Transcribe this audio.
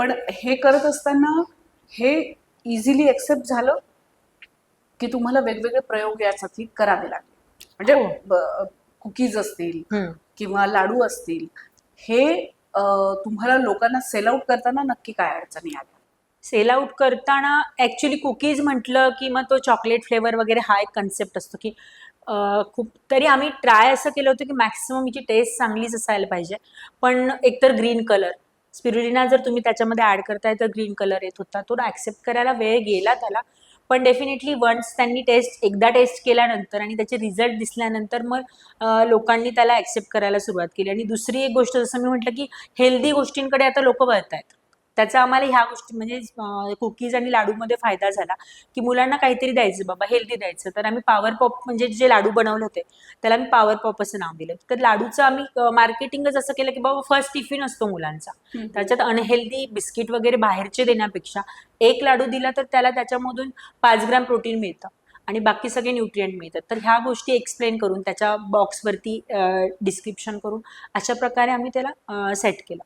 पण हे करत असताना हे इझिली एक्सेप्ट झालं की तुम्हाला वेगवेगळे प्रयोग यासाठी करावे लागले. म्हणजे कुकीज असतील हम्म. किंवा लाडू असतील हे तुम्हाला लोकांना सेल आउट करताना नक्की काय अडचणी आल्या? सेल आउट करताना ऍक्च्युली कुकीज म्हटलं की मग तो चॉकलेट फ्लेवर वगैरे हा एक कन्सेप्ट असतो की खूप तरी आम्ही ट्राय असं केलं होतं की मॅक्सिमम हिची टेस्ट चांगलीच असायला पाहिजे. पण एकतर ग्रीन कलर स्पिरुलिना जर तुम्ही त्याच्यामध्ये ऍड करताय तर ग्रीन कलर येत होता. तो ऍक्सेप्ट करायला वेळ गेला त्याला. पण डेफिनेटली वन्स त्यांनी टेस्ट एकदा टेस्ट केल्यानंतर आणि त्याचे रिझल्ट दिसल्यानंतर मग लोकांनी त्याला ऍक्सेप्ट करायला सुरुवात केली. आणि दुसरी एक गोष्ट जसं मी म्हटलं की हेल्दी गोष्टींकडे आता लोक वळत आहेत त्याचा आम्हाला ह्या गोष्टी म्हणजे कुकीज आणि लाडूमध्ये फायदा झाला की मुलांना काहीतरी द्यायचं बाबा हेल्दी द्यायचं. तर आम्ही पॉवर पॉप म्हणजे जे लाडू बनवले होते त्याला आम्ही पॉवर पॉप असं नाव दिलं. तर लाडूचं आम्ही मार्केटिंगच असं केलं की बाबा फर्स्ट टिफिन असतो मुलांचा. त्याच्यात अनहेल्दी बिस्किट वगैरे बाहेरचे देण्यापेक्षा एक लाडू दिला तर त्याला त्याच्यामधून पाच ग्राम प्रोटीन मिळतं आणि बाकी सगळे न्यूट्रिएंट मिळतात. तर ह्या गोष्टी एक्सप्लेन करून त्याच्या बॉक्सवरती डिस्क्रिप्शन करून अशा प्रकारे आम्ही त्याला सेट केलं.